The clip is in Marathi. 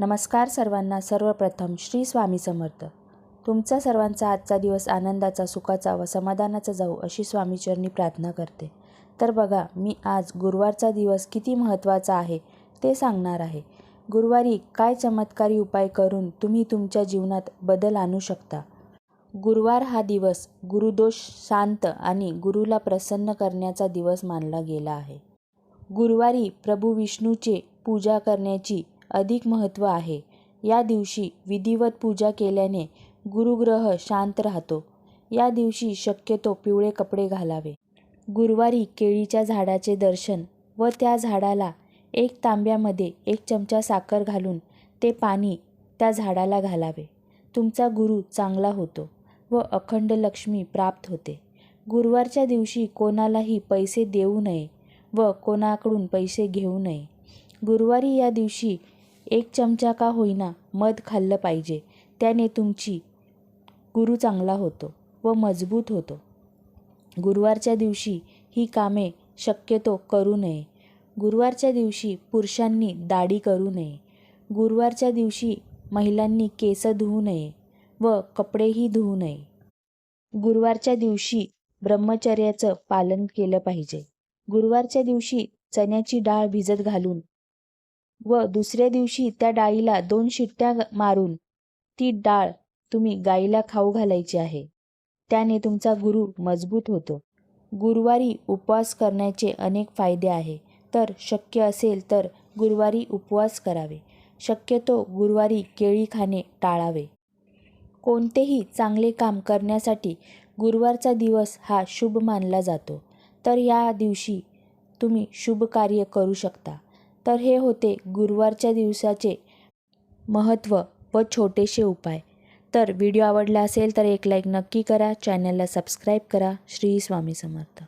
नमस्कार सर्वांना. सर्वप्रथम श्री स्वामी समर्थ. तुमचा सर्वांचा आजचा दिवस आनंदाचा सुखाचा व समाधानाचा जाऊ अशी स्वामीचरणी प्रार्थना करते. तर बघा मी आज गुरुवारचा दिवस किती महत्त्वाचा आहे ते सांगणार आहे. गुरुवारी काय चमत्कारी उपाय करून तुम्ही तुमच्या जीवनात बदल आणू शकता? गुरुवार हा दिवस गुरुदोष शांत आणि गुरुला प्रसन्न करण्याचा दिवस मानला गेला आहे. गुरुवारी प्रभू विष्णूचे पूजा करण्याची अधिक महत्त्व आहे. या दिवशी विधिवत पूजा केल्याने गुरुग्रह शांत राहतो. या दिवशी शक्यतो पिवळे कपडे घालावे. गुरुवारी केळीच्या झाडाचे दर्शन व त्या झाडाला एक तांब्यामध्ये एक चमचा साखर घालून ते पाणी त्या झाडाला घालावे. तुमचा गुरु चांगला होतो व अखंड लक्ष्मी प्राप्त होते. गुरुवारच्या दिवशी कोणालाही पैसे देऊ नये व कोणाकडून पैसे घेऊ नये. गुरुवारी या दिवशी एक चमचा का होईना मध खाल्लं पाहिजे. त्याने तुमची गुरु चांगला होतो व मजबूत होतो. गुरुवारच्या दिवशी ही कामे शक्यतो करू नये. गुरुवारच्या दिवशी पुरुषांनी दाढी करू नये. गुरुवारच्या दिवशी महिलांनी केस धुवू नये व कपडेही धुवू नये. गुरुवारच्या दिवशी ब्रह्मचर्याचं पालन केलं पाहिजे. गुरुवारच्या दिवशी चण्याची डाळ भिजत घालून व दुसऱ्या दिवशी त्या डाळीला दोन शिट्ट्या मारून ती डाळ तुम्ही गाईला खाऊ घालायची आहे. त्याने तुमचा गुरु मजबूत होतो. गुरुवारी उपवास करण्याचे अनेक फायदे आहे. तर शक्य असेल तर गुरुवारी उपवास करावे. शक्यतो गुरुवारी केळी खाणे टाळावे. कोणतेही चांगले काम करण्यासाठी गुरुवारचा दिवस हा शुभ मानला जातो. तर या दिवशी तुम्ही शुभ कार्य करू शकता. तर हे होते गुरुवारच्या दिवसाचे महत्त्व व छोटेसे उपाय. तर व्हिडिओ आवडला असेल तर एक लाईक नक्की करा. चॅनलला सबस्क्राईब करा. श्री स्वामी समर्थ.